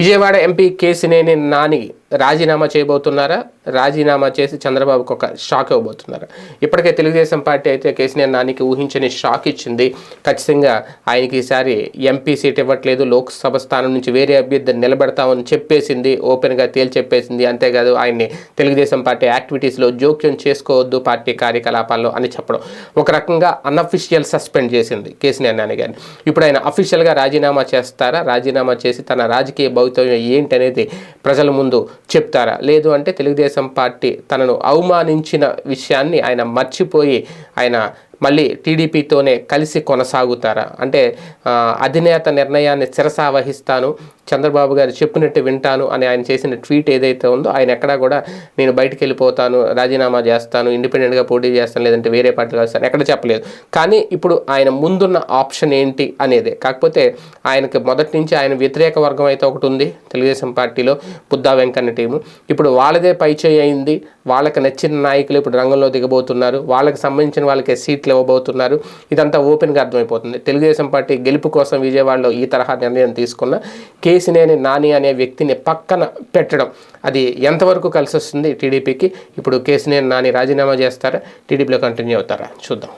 Vijayawada MP Kesineni Nani రాజీనామా చేయబోతున్నారా? రాజీనామా చేసి చంద్రబాబుకు ఒక షాక్ ఇవ్వబోతున్నారా? ఇప్పటికే తెలుగుదేశం పార్టీ అయితే కేసీఆర్ నానికి ఊహించని షాక్ ఇచ్చింది. ఖచ్చితంగా ఆయనకి ఈసారి ఎంపీ సీట్ ఇవ్వట్లేదు. లోక్సభ స్థానం నుంచి వేరే అభ్యర్థిని నిలబెడతామని చెప్పేసింది. ఓపెన్గా తేల్చెప్పేసింది. అంతేకాదు ఆయన్ని తెలుగుదేశం పార్టీ యాక్టివిటీస్లో జోక్యం చేసుకోవద్దు పార్టీ కార్యకలాపాల్లో అని చెప్పడం. ఒక రకంగా అన్అఫిషియల్ సస్పెండ్ చేసింది కేసీఆర్ నాని గారిని ఇప్పుడు ఆయన అఫీషియల్గా రాజీనామా చేస్తారా? రాజీనామా చేసి తన రాజకీయ భవితవ్యం ఏంటనేది ప్రజల ముందు చెప్తారా? లేదు అంటే తెలుగుదేశం పార్టీ తనను అవమానించిన విషయాన్ని ఆయన మర్చిపోయి ఆయన మళ్ళీ టీడీపీతోనే కలిసి కొనసాగుతారా? అంటే అధినేత నిర్ణయాన్ని శిరసా వహిస్తాను చంద్రబాబు గారు చెప్పినట్టు వింటాను అని ఆయన చేసిన ట్వీట్ ఏదైతే ఉందో ఆయన ఎక్కడా కూడా నేను బయటికి వెళ్ళిపోతాను రాజీనామా చేస్తాను ఇండిపెండెంట్గా పోటీ చేస్తాను లేదంటే వేరే పార్టీలో వస్తాను ఎక్కడ చెప్పలేదు. కానీ ఇప్పుడు ఆయన ముందున్న ఆప్షన్ ఏంటి అనేది కాకపోతే ఆయనకి మొదటి నుంచి ఆయన వ్యతిరేక వర్గం అయితే ఒకటి ఉంది తెలుగుదేశం పార్టీలో బుద్ధా వెంకన్న టీము. ఇప్పుడు వాళ్ళదే పైచేయి అయింది వాళ్ళకి నచ్చిన నాయకులు ఇప్పుడు రంగంలో దిగబోతున్నారు వాళ్ళకి సంబంధించిన వాళ్ళకే సీట్లు ఇవ్వబోతున్నారు ఇదంతా ఓపెన్గా అర్థమైపోతుంది. తెలుగుదేశం పార్టీ గెలుపు కోసం విజయవాడలో ఈ తరహా నిర్ణయం తీసుకున్న కే కేసినేని నాని అనే వ్యక్తిని పక్కన పెట్టడం. అది ఎంతవరకు కలిసి వస్తుంది టీడీపీకి? ఇప్పుడు కేసినేని నాని రాజీనామా చేస్తారా? టీడీపీలో కంటిన్యూ అవుతారా? చూద్దాం.